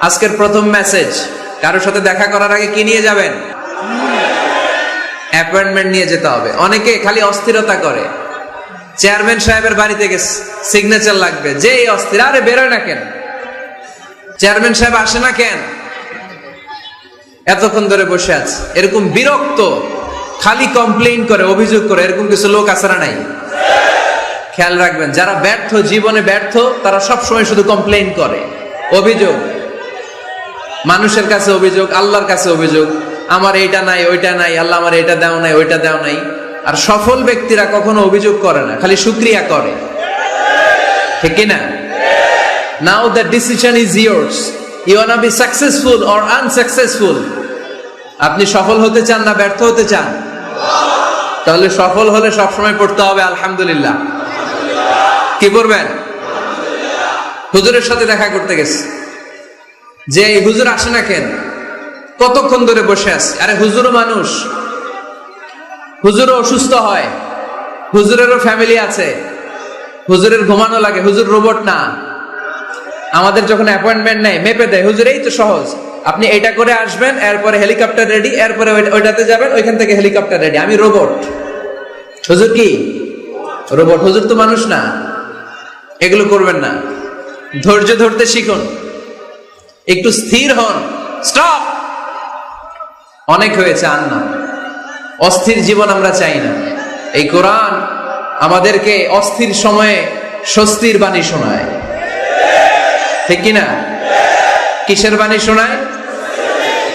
আজকের প্রথম মেসেজ কারোর সাথে দেখা করার আগে কি নিয়ে যাবেন? অ্যাপয়েন্টমেন্ট নিয়ে যেতে হবে। অনেকে খালি অস্থিরতা করে। চেয়ারম্যান সাহেবের বাড়ি থেকে সিগনেচার লাগবে। যে অস্থির, আরে বেরোয় না কেন? চেয়ারম্যান সাহেব আসে না কেন? এতক্ষণ ধরে বসে আছে। এরকম বিরক্ত, খালি কমপ্লেইন করে, অভিযোগ করে, এরকম কিছু লোক না নাই? খেয়াল রাখবেন, যারা ব্যর্থ, জীবনে ব্যর্থ, তারা সব সময় শুধু কমপ্লেইন করে। অভিযোগ। মানুষের কাছে অভিযোগ, আল্লাহর কাছে অভিযোগ, আমার এইটা নাই, ওইটা নাই, আল্লাহ আমার এটা দেও নাই, ওইটা দেও নাই। আর সফল ব্যক্তিরা কখনো অভিযোগ করে না, খালি শুক্রিয়া করে। ঠিক না now the decision is yours you want be successful or unsuccessful আপনি সফল হতে চান না ব্যর্থ হতে চান? তাহলে সফল হলে সবসময় পড়তে হবে আলহামদুলিল্লাহ। কি করবেন হুজুরের সাথে দেখা করতে গেছে। যে এই হুজুর আসে না কেন? কতক্ষণ ধরে বসে আছে? আরে হুজুরও মানুষ। হুজুরও অসুস্থ হয়। হুজুরেরও ফ্যামিলি আছে। হুজুরের ঘুমানো লাগে। হুজুর রোবট না। আমাদের যখন অ্যাপয়েন্টমেন্ট নেয়, মেপে দেয়, হুজুর, এই তো সহজ। আপনি এটা করে আসবেন, এরপরে হেলিকপ্টার রেডি এরপরে ওইটাতে যাবেন, ওইখান থেকে হেলিকপ্টার রেডি আমি রোবট হুজুর কি? রোবট হুজুর তো মানুষ না। এগুলো করবেন না। ধৈর্য ধরতে শিখুন। একটু স্থির হন। স্টপ অনেক হয়েছে, আর না। অস্থির জীবন আমরা চাই না। এই কোরআন আমাদেরকে অস্থির সময়ে স্বস্তির বাণী শোনায়। ঠিক কিনা? কিসের বাণী শোনায়?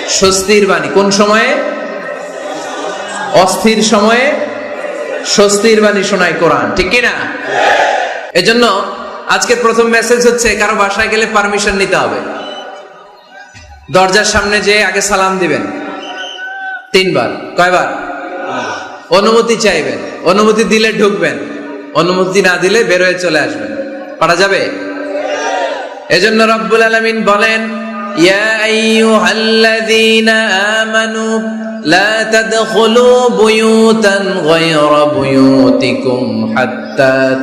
স্বস্তির বাণী। কোন সময়ে? অস্থির সময়ে স্বস্তির বাণী শোনায় কোরআন। ঠিক কিনা? এজন্য আজকের প্রথম মেসেজ হচ্ছে, কারও বাসায় গেলে পারমিশন নিতে হবে। দরজার সামনে যে আগে সালাম দিবেন। তিনবার। কয়বার? অনুমতি চাইবেন। অনুমতি দিলে ঢুকবেন। অনুমতি না দিলে বেরোয় চলে আসবেন। পারা যাবে? এজন্য রব্বুল আলামিন বলেন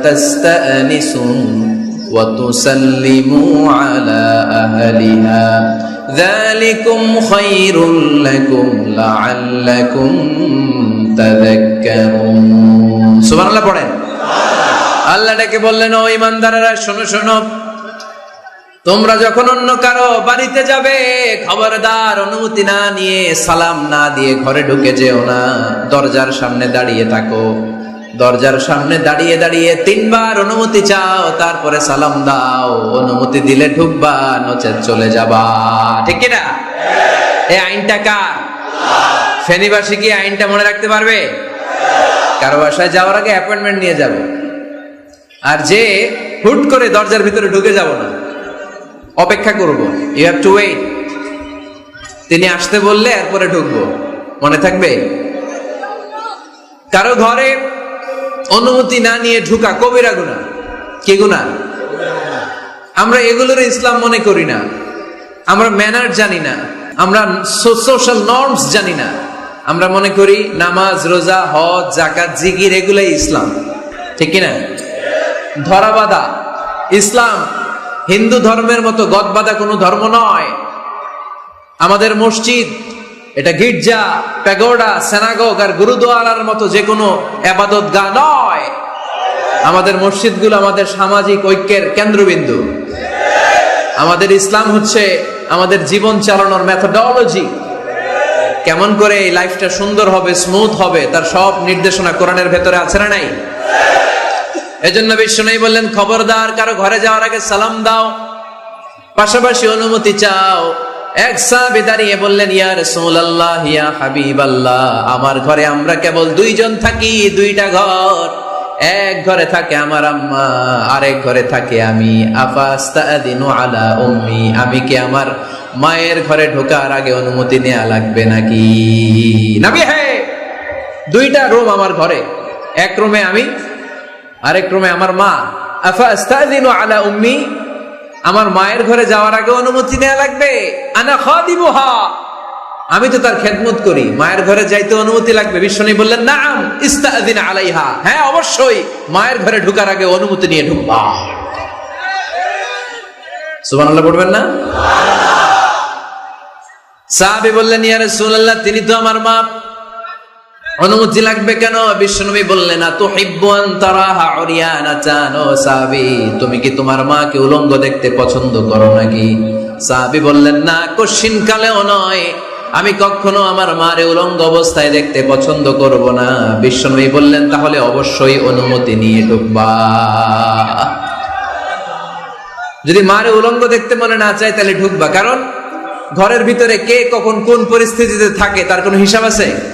তাস্তানিসু ওয়া তুসাল্লিমু আলা আহলিহা যালিকুম খায়রুল লাকুম লাআল্লাকুম তাযাক্কারুন সুবহানাল্লাহ পড়েন। আল্লাহ ডেকে বললেন, ও ইমানদারেরা শোনো শোনো। তোমরা যখন অন্য কারও বাড়িতে যাবে, খবরদার অনুমতি না নিয়ে সালাম না দিয়ে ঘরে ঢুকে যেও না। দরজার সামনে দাঁড়িয়ে থাকো। দরজার সামনে দাঁড়িয়ে দাঁড়িয়ে তিনবার অনুমতি চাও, তারপরে সালাম দাও। অনুমতি দিলে ঢুকবা, নচেত চলে যাবা। ঠিক কিনা? এই আইনটা কার? ফেনীবাসী কি আইনটা মনে রাখতে পারবে? কারও বাসায় যাওয়ার আগে অ্যাপয়েন্টমেন্ট নিয়ে যাবে। আর যে হুট করে দরজার ভিতরে ঢুকে যাব না, অপেক্ষা করব। ইউ হ্যাভ টু ওয়েট তিনি আসতে বললে এরপরে ঢুকবো। মনে থাকবে? কারও ঘরে অনুমতি না নিয়ে ঢুকা কবিরা গুণা। কি গুণা? আমরা এগুলোর ইসলাম মনে করি না। আমরা ম্যানার জানি না। আমরা সোশ্যাল নর্মস জানি না। আমরা মনে করি নামাজ, রোজা, হজ জাকাত জিকির, এগুলাই ইসলাম। ঠিক কিনা? ধরাবাদা ইসলাম হিন্দু ধর্মের মতো গদবাদা কোনো ধর্ম নয়। আমাদের মসজিদ এটা গির্জা, প্যাগোডা, সেনাগোগ আর গুরুদুয়ারার মতো যে কোনো আবাদত গা নয়। আমাদের মসজিদগুলো আমাদের সামাজিক ঐক্যের কেন্দ্রবিন্দু। আমাদের ইসলাম হচ্ছে আমাদের জীবন চালানোর মেথোডলজি কেমন করে এই লাইফটা সুন্দর হবে স্মুথ হবে, তার সব নির্দেশনা কোরআনের ভেতরে আছে না নাই? এজন্য বিশ্ব নেই বললেন, খবরদার, কারও ঘরে যাওয়ার আগে সালাম দাও। পাশাপাশি অনুমতি চাও। এক সাহাবী দাঁড়িয়ে বললেন, ইয়া রাসূলুল্লাহ, ইয়া হাবিবাল্লাহ, আমার ঘরে আমরা কেবল দুইজন থাকি, দুইটা ঘর। এক ঘরে থাকে আমার আম্মা, আরেক ঘরে থাকে আমি। আফাস্তাদিনু আলা উম্মি, আমি কি আমার মায়ের ঘরে ঢোকার আগে অনুমতি নেওয়া লাগবে নাকি? নাবি হে, দুইটা রুম আমার ঘরে, এক রুমে আমি, আরেক রুমে আমার মা। আফা আস্তাদিনু আলা উম্মি আমার মায়ের ঘরে যাওয়ার আগে অনুমতি নেওয়া লাগবে। আনা খাদিমুহা। আমি তো তার খেদমত করি। মায়ের ঘরে যাইতে অনুমতি লাগবে। বিশ্বনী বললেন, নাম আলাইহা। হ্যাঁ অবশ্যই। মায়ের ঘরে ঢুকার আগে অনুমতি নিয়ে ঢুকবা। সুবহানাল্লাহ পড়বেন না? সাহাবি বললেন, ইয়া রাসূলুল্লাহ, তিনি তো আমার মা অনুমতি লাগবে কেন? বিশ্বনবী বললেন না তো হিব্বান তারাহা উরিয়ানাতান। ও সাহাবী, তুমি কি তোমার মাকে উলঙ্গ দেখতে পছন্দ করো নাকি? সাহাবী বললেন, না কশিন কালেও নয়। আমি কখনো আমার মারে উলঙ্গ অবস্থায় দেখতে পছন্দ করব না। বিশ্বনবী বললেন, তাহলে অবশ্যই অনুমতি নিয়ে ঢুকবা। যদি মারে উলঙ্গ দেখতে মনে না চায়, তাহলে ঢুকবা। কারণ ঘরের ভিতরে কে কখন কোন পরিস্থিতিতে থাকে, তার কোনো হিসাব আছে?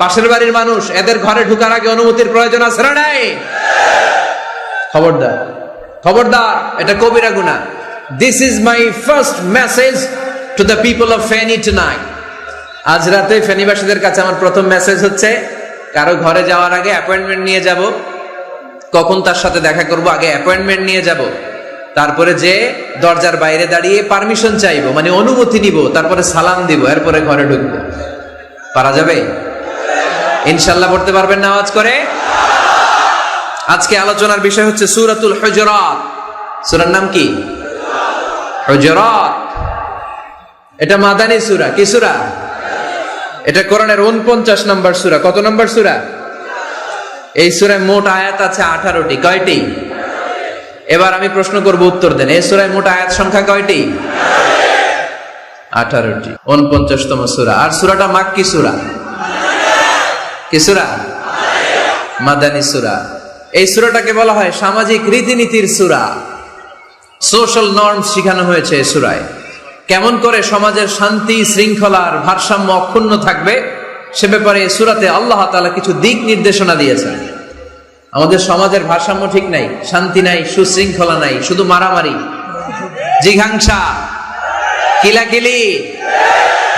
পাশের বাড়ির মানুষ, এদের ঘরে ঢুকার আগে অনুমতির প্রয়োজন আছে না নাই? খবরদার খবরদার, এটা কবিরা গুনা this is my first message to the people of Feni tonight আজ রাতে ফেনিবাসীদের কাছে আমার প্রথম মেসেজ হচ্ছে, কারও ঘরে যাওয়ার আগে অ্যাপয়েন্টমেন্ট নিয়ে যাব। কখন তার সাথে দেখা করব? আগে অ্যাপয়েন্টমেন্ট নিয়ে যাব। তারপরে যে দরজার বাইরে দাঁড়িয়ে পারমিশন চাইব মানে অনুমতি নিব, তারপরে সালাম দিব, এরপরে ঘরে ঢুকবো। পারা যাবে? ইনশাল্লাহ পড়তে পারবেন না আওয়াজ করে। আজকে আলোচনার বিষয় হচ্ছে সুরাতুল হজরাত। সুরার নাম কি? হজরাত। এটা মাদানী সুরা। কি সুরা? এটা কোরআনের উনপঞ্চাশ নম্বর সুরা। কত নম্বর সুরা? এই সুরায় মোট আয়াত আছে আঠারোটি। কয়টি? এবার আমি প্রশ্ন করব উত্তর দেন। এই সুরায় মোট আয়াত সংখ্যা কয়টি? আঠারোটি। উনপঞ্চাশতম সুরা। আর সুরাটা মাক্কি সুরা। কি সুরা? মাদানী সুরা। এই সুরাটাকে বলা হয় সামাজিক রীতিনীতির সুরা। সোশ্যাল নর্ম শিখানো হয়েছে এই সুরায়। কেমন করে সমাজের শান্তি শৃঙ্খলার ভারসাম্য অক্ষুণ্ণ থাকবে, সে ব্যাপারে সুরাতে আল্লাহ তাআলা কিছু দিক নির্দেশনা দিয়েছেন। আমাদের সমাজের ভারসাম্য ঠিক নাই, শান্তি নাই, সুশৃঙ্খলা নাই, শুধু মারামারি। জিঘাংসা, কিলাকিলি,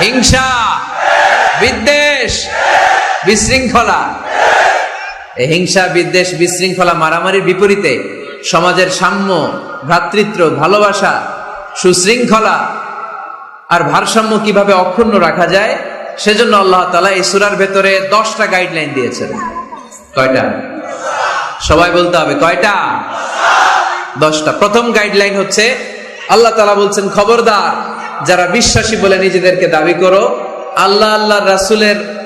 হিংসা, বিদ্বেষ বিশৃঙ্খলা। হিংসা, বিদ্বেষ, বিশৃঙ্খলা মারামারির বিপরীতে সমাজের সাম্য, ভ্রাতৃত্ব, ভালোবাসা, সুশৃঙ্খলা আর ভারসাম্য কীভাবে অক্ষুণ্ণ রাখা যায়, সেজন্য আল্লাহ তালা এই সুরার ভেতরে দশটা গাইডলাইন দিয়েছেন। কয়টা? সবাই বলতে হবে কয়টা? দশটা। প্রথম গাইডলাইন হচ্ছে, আল্লাহ তালা বলছেন, খবরদার, যারা বিশ্বাসী বলে নিজেদেরকে দাবি করো, আল্লাহ আল্লাহ রাসুলের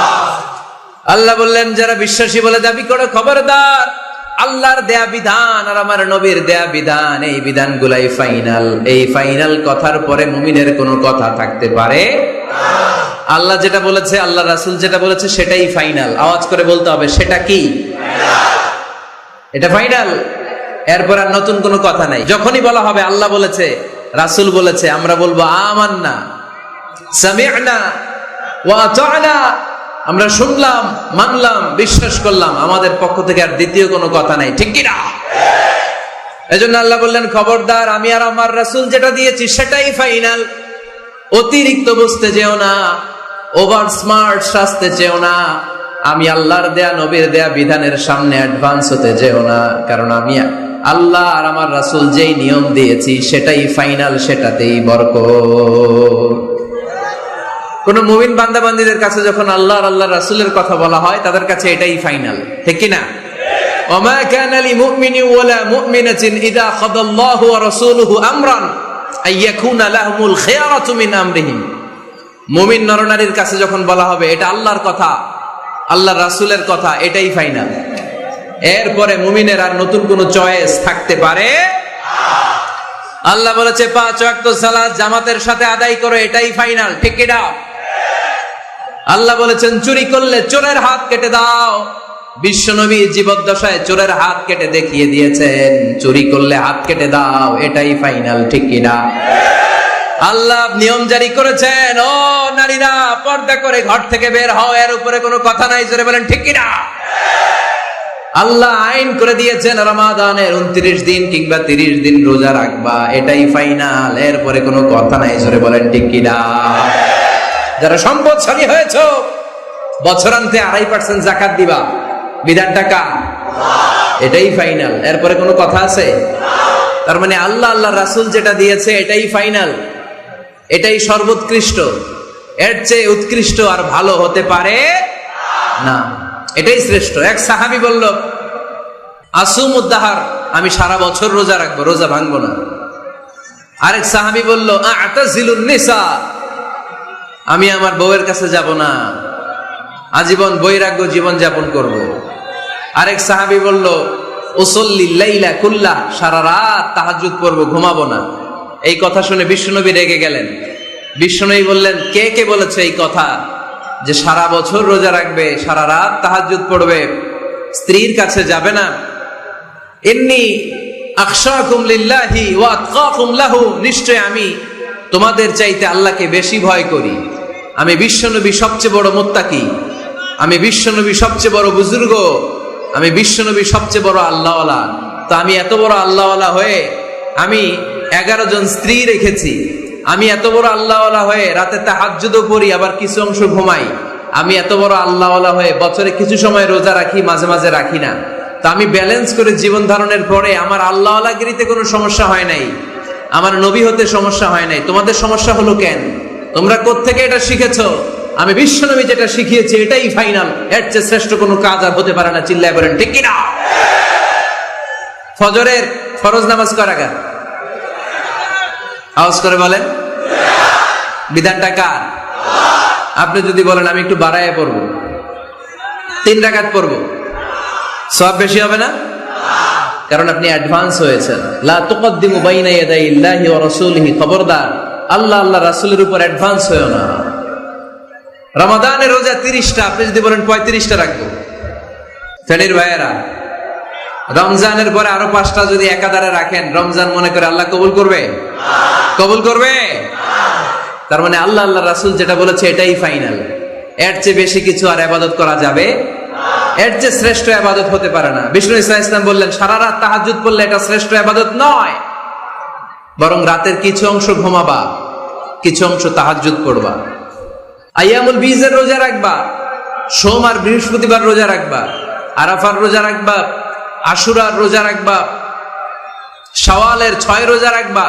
আল্লাহ বললেন, যারা বিশ্বাসী বলে দাবি করে, খবরদার। আল্লাহর দেয়া বিধান আর আমার নবীর দেয়া বিধান, এই বিধানগুলাই ফাইনাল। এই ফাইনাল কথার পরে মুমিনের কোনো কথা থাকতে পারে আল্লাহ যেটা বলেছে, আল্লাহ রাসুল যেটা বলেছে, সেটাই ফাইনাল। আওয়াজ করে বলতে হবে, সেটা কি? এটা ফাইনাল। এরপর আর নতুন কোনো কথা নাই। যখনই বলা হবে, আল্লাহ বলেছে, রাসুল বলেছে, আমরা বলব, আমান্না, সামি'না, ওয়া আতা'না। আমরা শুনলাম, মানলাম, বিশ্বাস করলাম, আমাদের পক্ষ থেকে আর দ্বিতীয় কোনো কথা নাই। ঠিক কিনা? এজন্য আল্লাহ বললেন, খবরদার, আমি আর আমার রাসূল যেটা দিয়েছি সেটাই ফাইনাল। অতিরিক্ত বুঝতে যেও না, ওভার স্মার্ট সাজতে চেও না। আমি আল্লাহর দেয়া, নবীর দেয়া বিধানের সামনে অ্যাডভান্স হতে যেও না, কারণ আমি আল্লাহ আর আমার রাসূল যেই নিয়ম দিয়েছি সেটাই ফাইনাল, সেটাতেই বরকত। কোন মুমিন বান্দাবান্দিদের কাছে যখন আল্লাহ আল্লাহ রাসূলের কথা বলা হয়, তাদের কাছে এটাই ফাইনাল। ঠিক কি না ওমা কানা লিমুমিন ওয়ালা মুমিনাতিন ইযা খাদাল্লাহু ওয়া রাসূলুহু আমরান আইয়াকুনা লাহুমুল খিয়ারাতু মিন আমরিহিম। মুমিন নরনারীর কাছে যখন বলা হবে, এটা আল্লাহর কথা, আল্লাহর রাসূলের কথা, এটাই ফাইনাল। এরপরে মুমিনের আর নতুন কোন চয়েস থাকতে পারে আল্লাহ বলেছে, পাঁচ ওয়াক্ত সালাত জামাতের সাথে আদায় করো, এটাই ফাইনাল। ঠিক এটা আল্লাহ বলেছেন, চুরি করলে চোরের হাত কেটে দাও। বিশ্বনবী জীবদ্দশায় চোরের হাত কেটে দেখিয়ে দিয়েছেন, চুরি করলে হাত কেটে দাও, এটাই ফাইনাল, ঠিক কিনা আল্লাহ নিয়ম জারি করেছেন, ও নারীরা, পর্দা করে ঘর থেকে বের হও, এর উপরে কোনো কথা নাই। জোরে বলেন, ঠিক কিনা আল্লাহ আইন করে দিয়েছেন, রমাদানের উনত্রিশ দিন কিংবা তিরিশ দিন রোজা রাখবা, এটাই ফাইনাল এরপরে কোনো কথা নাই। জোরে বলেন, ঠিক কিনা যারা সম্পদশালী হয়েছ, বছরান্তে আড়াই পার্সেন্ট জাকাত দিবা। বিধান টাকা? এটাই ফাইনাল এরপরে কোনো কথা আছে? তার মানে আল্লাহ আল্লাহ রাসুল যেটা দিয়েছে, এটাই ফাইনাল এটাই সর্বোৎকৃষ্ট। এর চেয়ে উৎকৃষ্ট আর ভালো হতে পারে না। এটাই শ্রেষ্ঠ। এক সাহাবি বলল আসুম উদ্দাহার আমি সারা বছর রোজা রাখব, রোজা ভাঙবো না। আরেক সাহাবি বলল, আতাজিলুন নিসা। আমি আমার বউয়ের কাছে যাব না। আজীবন বৈরাগ্য জীবন যাপন করব। আরেক সাহাবি বলল ওসল্লি লাইলা কুল্লা, সারা রাত তাহাজুদ পড়ব, ঘুমাবো না। এই কথা শুনে বিশ্বনবী রেগে গেলেন। বিশ্বনবী বললেন, কে কে বলেছে এই কথা যে সারা বছর রোজা রাখবে, সারা রাত তাহাজুদ পড়বে? স্ত্রীর কাছে যাবে না? এমনি আকশাকুম লিল্লাহি ওয়া আতকাকুম নিশ্চয় আমি তোমাদের চাইতে আল্লাহকে বেশি ভয় করি। আমি বিশ্বনবী সবচেয়ে বড় মোত্তাকি। আমি বিশ্বনবী সবচেয়ে বড় বুজুর্গ। আমি বিশ্বনবী সবচেয়ে বড় আল্লাহওয়ালা। তো আমি এত বড় আল্লাহওয়ালা হয়ে আমি এগারো জন স্ত্রী রেখেছি। আমি এত বড় আল্লাহওয়ালা হয়ে রাতে তাহাজ্জুদও করি আবার কিছু অংশ ঘুমাই। আমি এত বড় আল্লাহওয়ালা হয়ে বছরে কিছু সময় রোজা রাখি, মাঝে মাঝে রাখি না। তা আমি ব্যালেন্স করে জীবন ধারণের পরে আমার আল্লাহওয়ালাগিরিতে কোনো সমস্যা হয় নাই। আমার নবী হতে সমস্যা হয় নাই। তোমাদের সমস্যা হলো কেন? তোমরা কোত্থেকে এটা শিখেছো? আমি বিশ্বনবী যেটা শিখিয়েছি, এটাই ফাইনাল এর চেয়ে শ্রেষ্ঠ কোনো কাজ আর হতে পারে না, চিল্লায় বলেন, ঠিক কিনা? ফজরের ফরজ নামাজ করা গান আওয়াজ করে বলেন। বিধানটা কার? আপনি যদি বলেন, আমি একটু বাড়ায় পড়ব। তিন রাকাত পড়ব। সব বেশি হবে না? কারণ আপনি অ্যাডভান্স হয়েছেন। লা তুকদ্দিমু বাইনা ইয়াদাই ইল্লাহি ওয়া রাসূলিহি, খবরদার। আল্লাহ আল্লাহ রাসূলের উপর অ্যাডভান্স হয়েও না। রমাদানের রোজা 30টা আপনি যদি বলেন 35টা রাখব। ফেনীর ভাইয়েরা, রমজানের পরে আরও পাঁচটা যদি একাধারে রাখেন, রমজান মনে করে আল্লাহ কবুল করবে? কবুল করবে? তার মানে আল্লাহ আল্লাহ রাসূল যেটা বলেছে এটাই ফাইনাল এর চেয়ে বেশি কিছু আর আবাদত করা যাবে এর চেয়ে শ্রেষ্ঠ আবাদত হতে পারে না। বিষ্ণু ইসলাম ইসলাম বললেন, সারা রাত তাহাজুদ পড়লে এটা শ্রেষ্ঠ আবাদত নয়। বরং রাতের কিছু অংশ ঘুমাবা, কিছু অংশ তাহাজুদ করবা আয়ামুল বীজের রোজা রাখবা, সোম আর বৃহস্পতিবার রোজা রাখবা, আরাফার রোজা রাখবা, আশুরার রোজা রাখবা সওয়ালের ছয় রোজা রাখবা।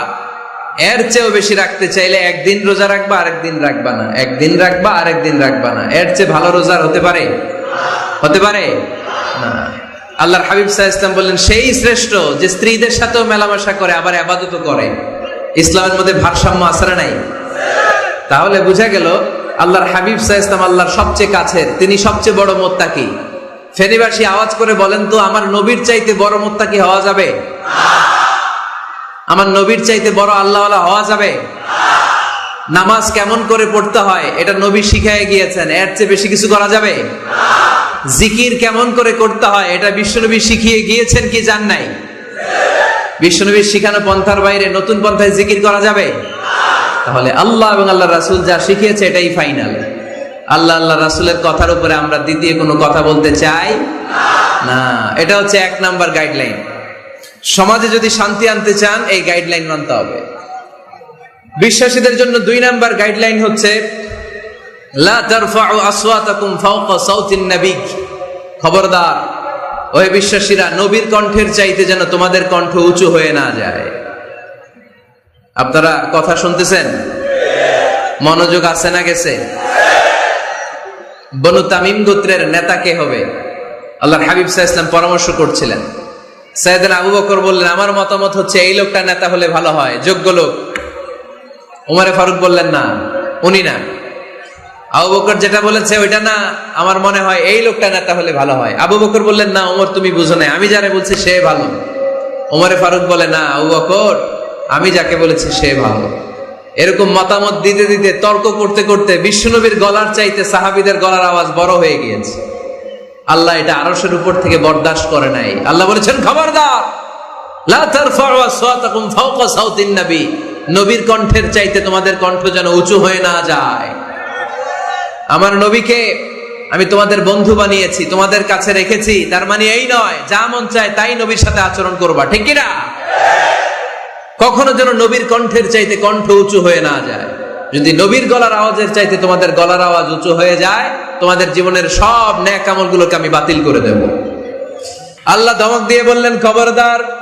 এর চেয়েও বেশি রাখতে চাইলে একদিন রোজা রাখবা, আরেকদিন রাখবা না। একদিন রাখবা, আরেকদিন রাখবা না। এর চেয়ে ভালো রোজার হতে পারে হতে পারে? না। আল্লাহর হাবিব সাহা ইসলাম বললেন সেই শ্রেষ্ঠ যে স্ত্রীদের সাথেও মেলামেশা করে আবার আবাদতও করে ইসলামের মধ্যে ভারসাম্য আসরে নাই? তাহলে বুঝা গেল আল্লাহর হাবিব সাহা ইসলাম আল্লাহর সবচেয়ে কাছের তিনি সবচেয়ে বড় মোত্তাকি ফেনীবাসী আওয়াজ করে বলেন তো আমার নবীর চাইতে বড় মোত্তাকি হওয়া যাবে? আমার নবীর চাইতে বড় আল্লাহওয়ালা হওয়া যাবে? নামাজ কেমন করে পড়তে হয়, এটা নবী শিখায় গিয়েছেন, এর চেয়ে বেশি কিছু করা যাবে? জিকির কেমন করে করতে হয়, এটা বিশ্বনবী শিখিয়ে গিয়েছেন কি জান নাই? বিশ্বনবীর শিখানো পন্থার বাইরে নতুন পন্থায় জিকির করা যাবে? তাহলে আল্লাহ এবং আল্লাহ রাসুল যা শিখিয়েছে এটাই ফাইনাল। আল্লাহ আল্লাহ রাসুলের কথার উপরে আমরা দ্বিতীয় কোনো কথা বলতে চাই না। এটা হচ্ছে এক নাম্বার গাইডলাইন সমাজে যদি শান্তি আনতে চান, এই গাইডলাইন মানতে হবে। বিশ্বাসীদের জন্য দুই নাম্বার গাইডলাইন হচ্ছে খবরদার ওহে বিশ্বাসীরা নবীর কণ্ঠের চাইতে যেন তোমাদের কণ্ঠ উঁচু হয়ে না যায়। আপনারা কথা শুনতেছেন? মনোযোগ আছে না গেছে? বনু তামিম গোত্রের নেতা কে হবে? আল্লাহর হাবিব সাহা ইসলাম পরামর্শ করছিলেন। সাইদিন আবু বকর বললেন, আমার মতামত হচ্ছে, এই লোকটা নেতা হলে ভালো হয়, যোগ্য লোক। উমারে ফারুক বললেন, না, উনি না। আবু বকর যেটা বলেছে ওইটা না। আমার মনে হয় এই লোকটা না, তাহলে ভালো হয়। আবু বকর বললেন, না ওমর তুমি বুঝো না আমি যারা বলছি সে ভালো। ওমরে ফারুক বলে, না, আবু বকর, আমি যাকে বলেছি সে ভালো। এরকম মতামত দিতে দিতে, তর্ক করতে করতে বিশ্বনবীর গলার চাইতে সাহাবিদের গলার আওয়াজ বড় হয়ে গিয়েছে। আল্লাহ এটা আরশের উপর থেকে বরদাস্ত করে নাই। আল্লাহ বলেছেন, খবরদার, লা তারফাউ আসওয়াতাকুম ফাওকা সাউতিন নবী। নবীর কণ্ঠের চাইতে তোমাদের কণ্ঠ যেন উঁচু হয়ে না যায়। আমার নবীকে আমি তোমাদের বন্ধু বানিয়েছি, তোমাদের কাছে রেখেছি। তার মানে এই নয়, যা মন চায় তাই নবীর সাথে আচরণ করবা, ঠিক কিনা? কখনো যেন নবীর কণ্ঠের চাইতে কণ্ঠ উঁচু হয়ে না যায়। যদি নবীর গলার আওয়াজের চাইতে তোমাদের গলার আওয়াজ উঁচু হয়ে যায়, তোমাদের জীবনের সব ন্যাক আমলগুলোকে আমি বাতিল করে দেব। আল্লাহ ধমক দিয়ে বললেন, খবরদার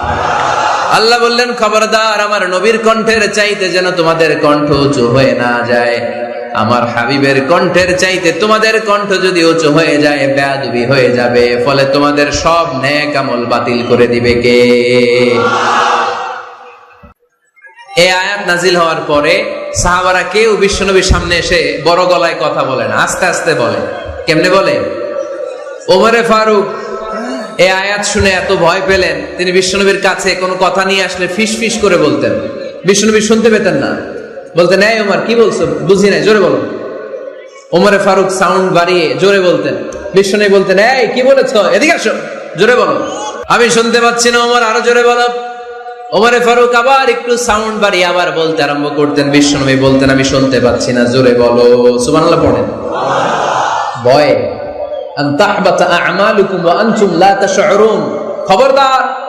আল্লাহ বললেন, খবরদার, আমার নবীর কণ্ঠের চাইতে যেন তোমাদের কণ্ঠ উঁচু হয়ে না যায়। আমার হাবিবের কণ্ঠের চাইতে তোমাদের কণ্ঠ যদি উঁচু হয়ে যায় বেয়াদবি হয়ে যাবে। ফলে তোমাদের সব ন্যাক আমল বাতিল করে দিবে কে? এই আয়াত নাজিল হওয়ার পরে সাহাবারা কেউ বিশ্বনবীর সামনে এসে বড় গলায় কথা বলে না, আস্তে আস্তে বলে। কেমনে বলে? ওমরে ফারুক এই আয়াত শুনে এত ভয় পেলেন, তিনি বিশ্বনবীর কাছে কোনো কথা নিয়ে আসলে ফিস ফিস করে বলতেন। বিশ্বনবী শুনতে পেতেন না। বলতেন, এই ওমর, কি বলছো? বুঝি নাই, জোরে বলো। ওমরে ফারুক সাউন্ড বাড়িয়ে জোরে বলতেন। বিশ্বনবী বলতেন, এই, কি বলেছ? এদিকে আসো, জোরে বলো। আমি শুনতে পাচ্ছি না, ওমর, আরও জোরে বলো। ওমরে ফারুক আবার একটু সাউন্ড বাড়িয়ে আবার বলতে আরম্ভ করতেন। বিশ্বনবী বলতেন, আমি শুনতে পাচ্ছি না, জোরে বলো। সুবহানাল্লাহ পড়েন। ভয়ে খবরদার,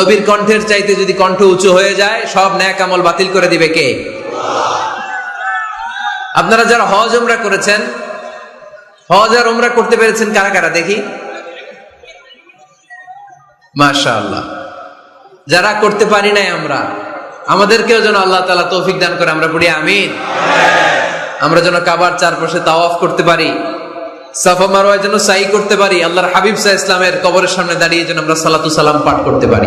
নবীর কণ্ঠের চাইতে যদি কণ্ঠ উঁচু হয়ে যায়, সব ন্যাক আমল বাতিল করে দিবে কে? আপনারা যারা হজ উমরা করেছেন, হজ আর উমরা করতে পেরেছেন কারা কারা? দেখি। মাশাআল্লাহ। যারা করতে পারি নাই আমরা, আমাদেরকেও যেন আল্লাহ তাআলা তৌফিক দান করে, আমরা পড়ি আমিন। আমরা যেন কাবার চারপাশে তাওয়াফ করতে পারি। সাফা মারোয়ার জন্য সাই করতে পারি, আল্লাহর হাবিব সাহ ইসলামের কবরের সামনে দাঁড়িয়ে যেন আমরা সালাতু সালাম পাঠ করতে পারি।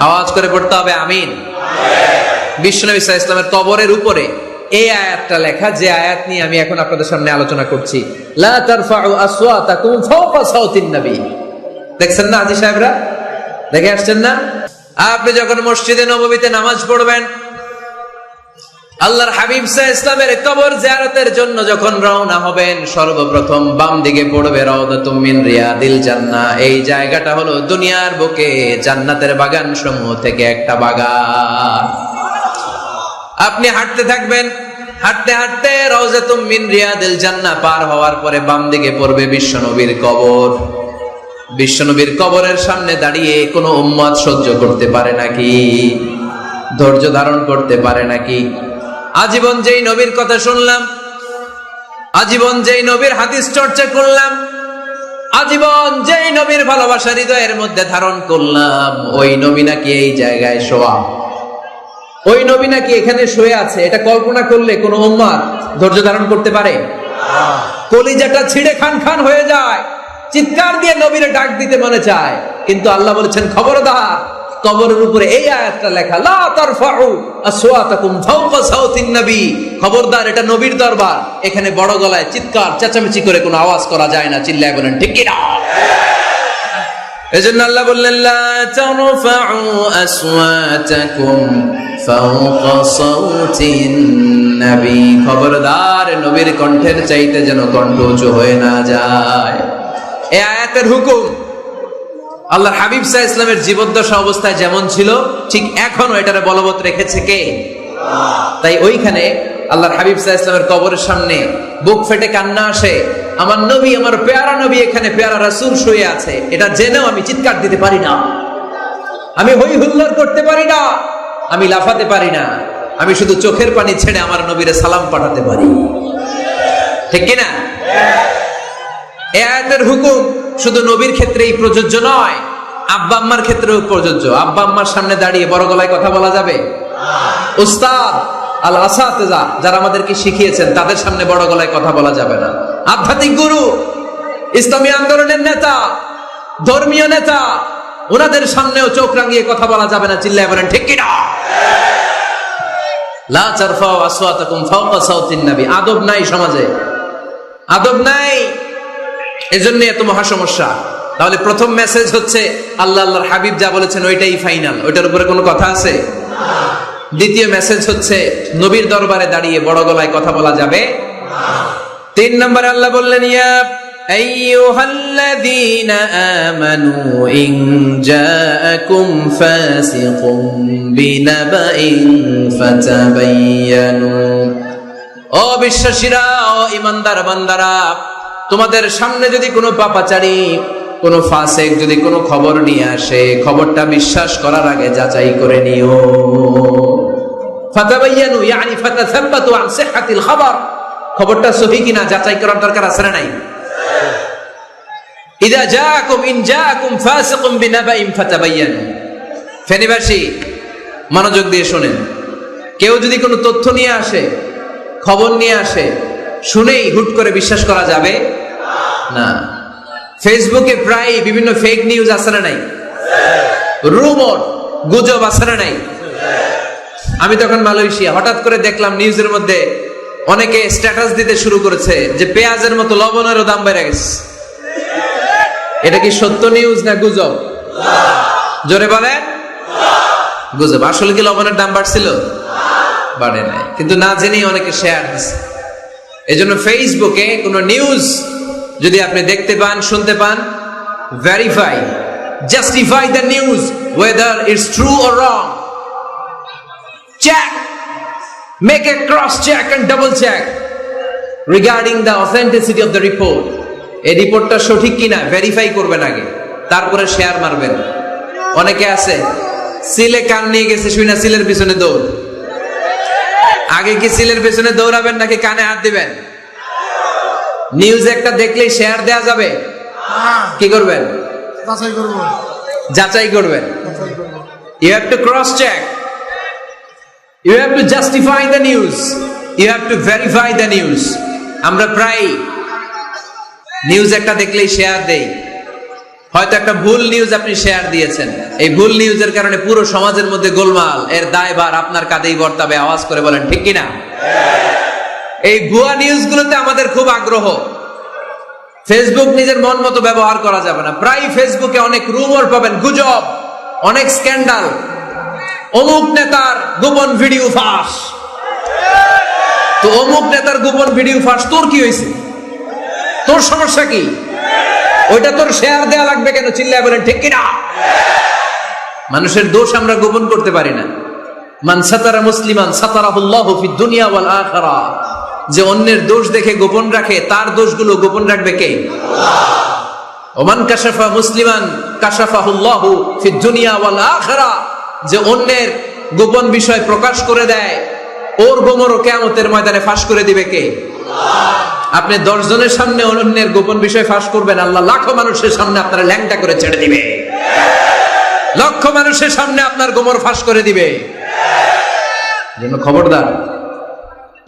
আওয়াজ করে পড়তে হবে, আমিন। বিশ্বনবী সাহ ইসলামের কবরের উপরে এই আয়াতটা লেখা, যে আয়াত নিয়ে আমি এখন আপনাদের সামনে আলোচনা করছি। দেখছেন না আজি সাহেবরা? দেখে আসছেন না? আপনি যখন মসজিদে নববীতে নামাজ পড়বেন আল্লাহর হাবিব সাহ ইসলামের কবর জিয়ারতের জন্য যখন রওনা হবেন, সর্বপ্রথম বাম দিকে পড়বে রওদাতুম মিন রিয়াদিল জান্নাহ। এই জায়গাটা হলো দুনিয়ার বুকে জান্নাতের বাগান সমূহ থেকে একটা বাগান। আপনি হাঁটতে থাকবেন, হাঁটতে হাঁটতে রওজাতুম মিন রিয়াদিল জান্নাহ পার হওয়ার পরে বাম দিকে পড়বে বিশ্বনবীর কবর। বিশ্বনবীর কবরের সামনে দাঁড়িয়ে কোনো উম্মত সহ্য করতে পারে নাকি? ধৈর্য ধারণ করতে পারে নাকি? আজীবন যেই নবীর কথা শুনলাম, আজীবন যেই নবীর হাদিস চর্চা করলাম, আজীবন যেই নবীর ভালোবাসা হৃদয়ের মধ্যে ধারণ করলাম, ওই নবী নাকি এই জায়গায় শোয়া। ওই নবী নাকি এখানে শুয়ে আছে, এটা কল্পনা করলে কোন উম্মাদ ধৈর্য ধারণ করতে পারে? কলিজাটা ছিঁড়ে খান খান হয়ে যায়, চিৎকার দিয়ে নবীর ডাক দিতে মনে চায়, কিন্তু আল্লাহ বলেছেন, খবরদার কবরের উপরে এই আয়াতটা লেখা, লা তারফাউ আসওয়াতাকুম ফাওকা সাউতিন নবী। খবরদার, এটা নবীর দরবার। এখানে বড় গলায় চিৎকার, চেঁচামেচি করে কোনো আওয়াজ করা যায় না, চিল্লায় বলেন, ঠিক কি না এজন্য আল্লাহ বললেন, লা তারফাউ আসওয়াতাকুম ফাওকা সাউতিন নবী। খবরদার, নবীর কণ্ঠের চাইতে যেন কণ্ঠ উঁচু হয়ে না যায়। এই আয়াতের হুকুম আল্লাহ হাবিব সাহ ইসলামের জীবদ্দশা অবস্থায় যেমন ছিল, ঠিক এখনও এটারে বলবৎ রেখেছে কে? তাই ওইখানে আল্লাহর হাবিব সাহ ইসলামের কবরের সামনে বুক ফেটে কান্না আসে, আমার নবী, আমার পেয়ারা নবী এখানে, পেয়ারা রাসুল শুয়ে আছে, এটা জেনেও আমি চিৎকার দিতে পারি না। আমি হই হুল্লোড় করতে পারি না, আমি লাফাতে পারি না, আমি শুধু চোখের পানি ছেড়ে আমার নবীরে সালাম পাঠাতে পারি। ঠিক কিনা? এ আয়াতের হুকুম শুধু নবীর ক্ষেত্রেই প্রযোজ্য নয়, আব্বা আম্মার ক্ষেত্রেও প্রযোজ্য। আব্বা আম্মার সামনে দাঁড়িয়ে বড় গলায় কথা বলা যাবে? উস্তাদ আল আসাতেজা যারা আমাদেরকে শিখিয়েছেন, তাদের সামনে বড় গলায় কথা বলা যাবে না। আধ্যাত্মিক গুরু, ইসলামী আন্দোলনের নেতা, ধর্মীয় নেতা, ওনাদের সামনেও চোখ রাঙিয়ে কথা বলা যাবে না, চিল্লায় বলেন, ঠিক কিনা আদব নাই সমাজে। আদব নাই। এজন্য এত মহা সমস্যা তাহলে প্রথম মেসেজ হচ্ছে আল্লাহ আল্লাহর হাবিব যা বলেছেন ওইটাই ফাইনাল ওইটার উপরে কোনো কথা আছে দ্বিতীয় মেসেজ হচ্ছে নবীর দরবারে দাঁড়িয়ে বড় গলায় কথা বলা যাবে তিন নম্বরে আল্লাহ বললেন ইয়া أيها الذين آمنوا إن جاءكم فاسق بنبأ فتبينوا ও বিশ্বাসীরা ও ইমানদার বান্দারা তোমাদের সামনে যদি কোনো পাপাচারী, কোনো ফাসেক যদি কোনো খবর নিয়ে আসে, খবরটা বিশ্বাস করার আগে যাচাই করে নিও। মনোযোগ দিয়ে শোনেন। কেউ যদি কোনো তথ্য নিয়ে আসে, খবর নিয়ে আসে, শুনেই হুট করে বিশ্বাস করা যাবে। না। ফেসবুকে প্রায় বিভিন্ন ফেক নিউজ আছে না নাই? রুমর গুজব আছে না নাই? আমি তখন মালয়েশিয়া, হঠাৎ করে দেখলাম নিউজের মধ্যে অনেকে স্ট্যাটাস দিতে শুরু করেছে যে পেঁয়াজের মতো লবণেরও দাম বেড়ে গেছে। এটা কি সত্য নিউজ না গুজব? জোরে বলেন। গুজব, আসলে কি লবণের দাম বাড়ছিল? বাড়ে নাই। কিন্তু না জেনেই অনেকে শেয়ার দিচ্ছে এজন্য ফেসবুকে কোনো নিউজ যদি আপনি দেখতে পান, শুনতে পান verify justify the news whether it's true or wrong check make a cross check and double check regarding the authenticity of the report এই রিপোর্টটা সঠিক কিনা ভেরিফাই করবেন আগে। তারপরে শেয়ার মারবেন। অনেকে আছে, সিলে কান নিয়ে গেছে, শুই না সিলের পিছনে দৌড়। আগে কি সিলের পেছনে দৌড়াবেন নাকি কানে হাত দিবেন? নিউজ একটা দেখলেই শেয়ার দেয়া যাবে। কি করবেন? যাচাই করব। যাচাই করবেন। You have to cross check you have to justify the news you have to verify the news আমরা প্রায় নিউজ একটা দেখলেই শেয়ার দেই। হয়তো একটা ভুল নিউজ আপনি শেয়ার দিয়েছেন। এই ভুল নিউজের কারণে পুরো সমাজের মধ্যে গোলমাল। এর দায়ভার আপনার কাঁধেই বর্তাবে। আওয়াজ করে বলেন ঠিক কিনা? এই ভুয়া নিউজগুলোতে আমাদের খুব আগ্রহ। ফেসবুক নিজের মন মতো ব্যবহার করা যাবে না। প্রায় ফেসবুকে অনেক রুমর পাবেন, গুজব, অনেক স্ক্যান্ডাল অমুক নেতার গোপন ভিডিও ফাঁস। তো অমুক নেতার গোপন ভিডিও ফাঁস, তোর কি হয়েছে? তোর সমস্যা কি? ওইটা তোর শেয়ার দেয়া লাগবে কেন? চিল্লায় বলেন, ঠিক কিনা? মানুষের দোষ আমরা গোপন করতে পারি না। মান সাতারা মুসলিমান সাতারাহুল্লাহু ফিদ দুনিয়া ওয়াল আখিরা যে অন্যের দোষ দেখে গোপন রাখে, তার দোষগুলো গোপন রাখবে কে? ওমান কাশাফা মুসলিমান কাশাফাহুল্লাহু যে অন্যের গোপন বিষয় প্রকাশ করে দেয়, ওর গোমরও কেয়ামতের ময়দানে ফাঁস করে দিবে কে? আপনি দশ জনের সামনে অন্যের গোপন বিষয় ফাঁস করবেন, আল্লাহ লাখো মানুষের সামনে আপনারা ল্যাংটা করে ছেড়ে দিবে। লক্ষ মানুষের সামনে আপনার গোমর ফাঁস করে দিবে। জন্য খবরদার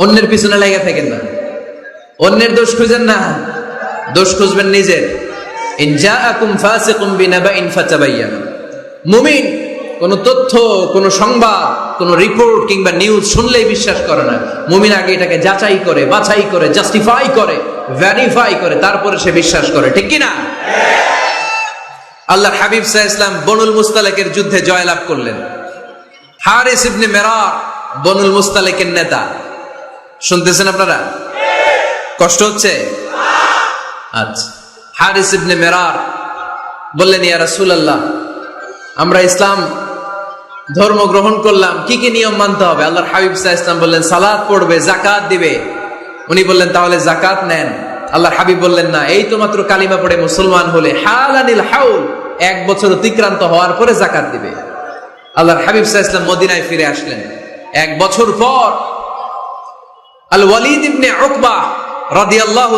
অন্যের পিছনে লেগে থাকেন না। অন্যের দোষ খুঁজেন না। দোষ খুঁজবেন নিজের। মুমিন, কোন তথ্য, কোন সংবাদ, কোন রিপোর্ট কিংবা নিউজ শুনলেই বিশ্বাস করে না। মুমিন আগে এটাকে যাচাই করে, বাছাই করে, জাস্টিফাই করে, ভ্যারিফাই করে, তারপরে সে বিশ্বাস করে। ঠিক কি না আল্লাহর হাবিব সাহ ইসলাম বনুল মুস্তালেকের যুদ্ধে জয়লাভ করলেন। হারিস ইবনে মেরা বনুল মুস্তালেকের নেতা। শুনতেছেন আপনারা? কষ্ট হচ্ছে? আচ্ছা। হারিস ইবনে মেরার বললেন, ইয়া রাসূলুল্লাহ, আমরা ইসলাম ধর্ম গ্রহণ করলাম। কি কি নিয়ম মানতে হবে? আল্লাহর হাবিব সাহ ইসলাম বললেন সালাদ পড়বে জাকাত দিবে। উনি বললেন, তাহলে জাকাত নেন। আল্লাহর হাবিব বললেন, না, এই তো মাত্র কালিমা পড়ে মুসলমান হলে, হালানিল হাউল, এক বছর অতিক্রান্ত হওয়ার পরে জাকাত দিবে। আল্লাহর হাবিব সাহ ইসলাম মদিনায় ফিরে আসলেন। এক বছর পর আল ওয়ালিদ ইবনে উকবা রাদিয়াল্লাহু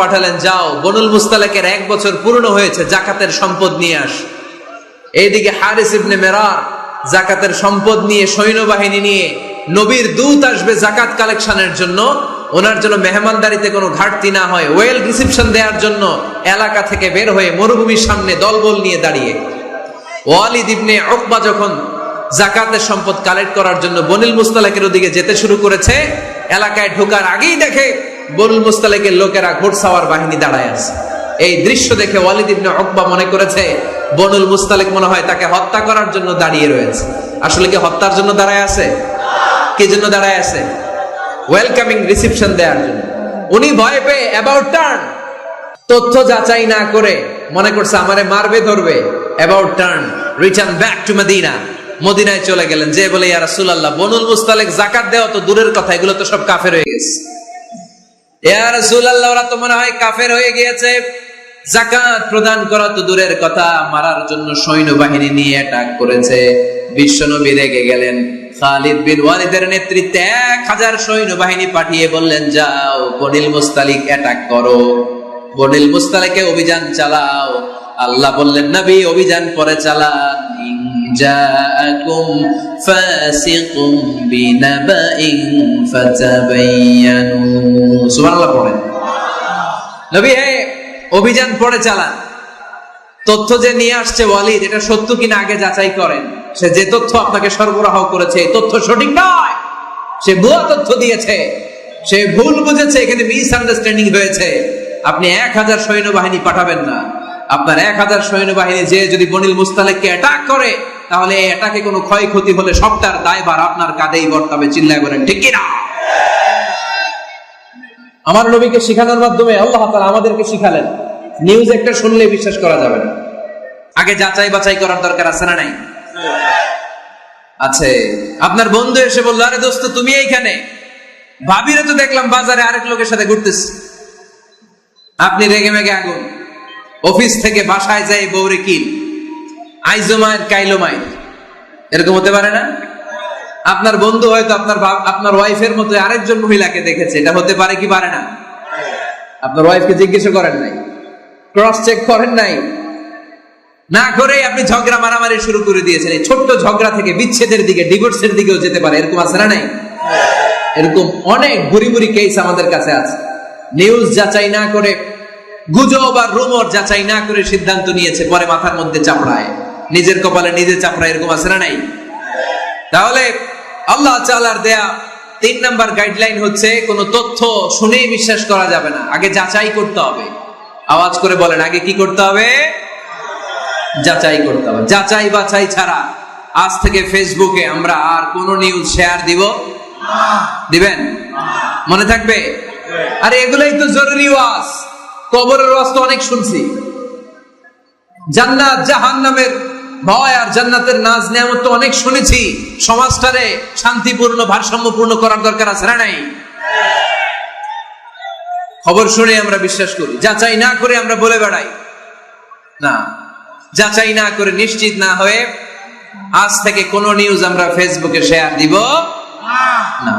পাঠালেন, যাও, বনুল মুস্তালাকের এক বছর পূর্ণ হয়েছে, জাকাতের সম্পদ নিয়ে আস। এইদিকে জাকাতের সম্পদ নিয়ে সৈন্যবাহিনী নিয়ে নবীর জাকাত কালেকশনের জন্য। ওনার জন্য মেহমানদারিতে কোনো ঘাটতি না হয়, ওয়েল রিসিপশন দেওয়ার জন্য এলাকা থেকে বের হয়ে মরুভূমির সামনে দলবল নিয়ে দাঁড়িয়ে। ওয়ালিদ ইবনে উকবা যখন জাকাতের সম্পদ কালেক্ট করার জন্য বনিল মুস্তালাকের ওদিকে যেতে শুরু করেছে এলাকায় ঢোকার আগেই দেখে বনিল মুস্তালাকের লোকেরা ঘোড়সাওয়ার বাহিনী দাঁড়ায় আছে। এই দৃশ্য দেখে ওয়ালিদ ইবনে উকবা মনে করেছে বনুল মুস্তালিক মনে হয় তাকে হত্যা করার জন্য দাঁড়িয়ে রয়েছে। আসলে কি হত্যার জন্য দাঁড়ায় আছে? কি জন্য দাঁড়ায় আছে? ওয়েলকামিং রিসিপশন দেওয়ার জন্য। উনি ভয় পেয়ে অ্যাবাউট টার্ন তথ্য যাচাই না করে মনে করছে আমারে মারবে, ধরবে। About turn return back to Medina মদিনায় চলে গেলেন। যে বলে, ইয়া রাসূলুল্লাহ, বনুল মুস্তালিক জাকাত দেওয়া তো দূরের কথা, এগুলো তো সব কাফের হয়ে গেছে। ইয়া রাসূলুল্লাহ, ওরা তো মনে হয় কাফের হয়ে গিয়েছে। জাকাত প্রদান করা তো দূরের কথা, মারার জন্য সৈন্যবাহিনী নিয়ে অ্যাটাক করেছে। বিশ্বনবী রেগে গেলেন। খালিদ বিন ওয়ালিদের নেতৃত্বে এক হাজার সৈন্যবাহিনী পাঠিয়ে বললেন, যাও, বনিল মুস্তালিক অ্যাটাক করো। বনিল মুস্তালিকে অভিযান চালাও। আল্লাহ বললেন, নবী, অভিযান পরে চালান। ইন জাআকুম ফাসিকুম বিনাবাইন ফাতাবায়ানু সুবহানাল্লাহ পড়েন। নবী, হে অভিযান পরে চালান। তথ্য যে নিয়ে আসছে ওয়ালিদ, এটা সত্য কিনা আগে যাচাই করেন? সে যে তথ্য আপনাকে সরবরাহ করেছে, এই তথ্য সঠিক নয়। সে ভুয়া তথ্য দিয়েছে। সে ভুল বুঝেছে, এখানে মিস আন্ডারস্ট্যান্ডিং হয়েছে। আপনি এক হাজার সৈন্যবাহিনী পাঠাবেন না। আপনার এক হাজার সৈন্যবাহিনী যে যদি বনিল মুস্তালেককে অ্যাটাক করে, তাহলে এটাকে কোনো ক্ষয়ক্ষতি হলে সবটার দায়ভার আপনার কাঁধেই বর্তাবে, চিল্লায় বলেন, ঠিক কিনা? আমার নবীকে শিখানোর মাধ্যমে আল্লাহ তাআলা আমাদেরকে শিখালেন নিউজ একটা শুনলে বিশ্বাস করা যাবে না। আগে যাচাই বাছাই করার দরকার আছে না নাই? আছে। আপনার বন্ধু এসে বলল, আরে দোস্ত, তুমি এইখানে? ভাবিরে তো দেখলাম বাজারে আরেক লোকের সাথে ঘুরতেছে। আপনি রেগে মেগে আগুন। অফিস থেকে বাসায় যাই বৌরে কিল আইজোমায়ের কাইলোমায়ের এরকম হতে পারে না? আপনার বন্ধু হয়তো আপনার আপনার ওয়াইফের মতো আরেকজন মহিলাকে দেখেছে। এটা হতে পারে কি পারে না? আপনার ওয়াইফকে জিজ্ঞেস করেন নাই। ক্রস চেক করেন নাই। না করে আপনি ঝগড়া মারামারি শুরু করে দিয়েছেন। এই ছোট্ট ঝগড়া থেকে বিচ্ছেদের দিকে, ডিভোর্সের দিকেও যেতে পারে। এরকম আছে না নাই? এরকম অনেক বুড়ি বুড়ি কেস আমাদের কাছে আছে। নিউজ যাচাই না করে গুজব আর রুমর যাচাই না করে সিদ্ধান্ত নিয়েছে, পরে মাথার মধ্যে চাপড়ায়। নিজের কপালে নিজে চাপড়ায় এরকম আছে না নাই? তাহলে আল্লাহ চালার দেয়া তিন নাম্বার গাইডলাইন হচ্ছে, কোন তথ্য শুনেই বিশ্বাস করা যাবে না। আগে যাচাই করতে হবে। আওয়াজ করে বলেন, আগে কি করতে হবে? যাচাই করতে হবে। যাচাই বাছাই ছাড়া আজ থেকে ফেসবুকে আমরা আর কোনো নিউজ শেয়ার দিব? দিবেন? মনে থাকবে? আরে এগুলোই তো জরুরি ওয়াজ। কবরের ওয়াজ তো অনেক শুনছি। জান্নাত জাহান্নামের ভয় আর জান্নাতের নাজ নিয়ামত তো অনেক শুনেছি। সমাজটারে শান্তিপূর্ণ, ভারসাম্যপূর্ণ করার দরকার আছে না নাই? খবর শুনে আমরা বিশ্বাস করি। যাচাই না করে আমরা বলে বেড়াই। না, যাচাই না করে নিশ্চিত না হয়ে আজ থেকে কোন নিউজ আমরা ফেসবুকে শেয়ার দিব না।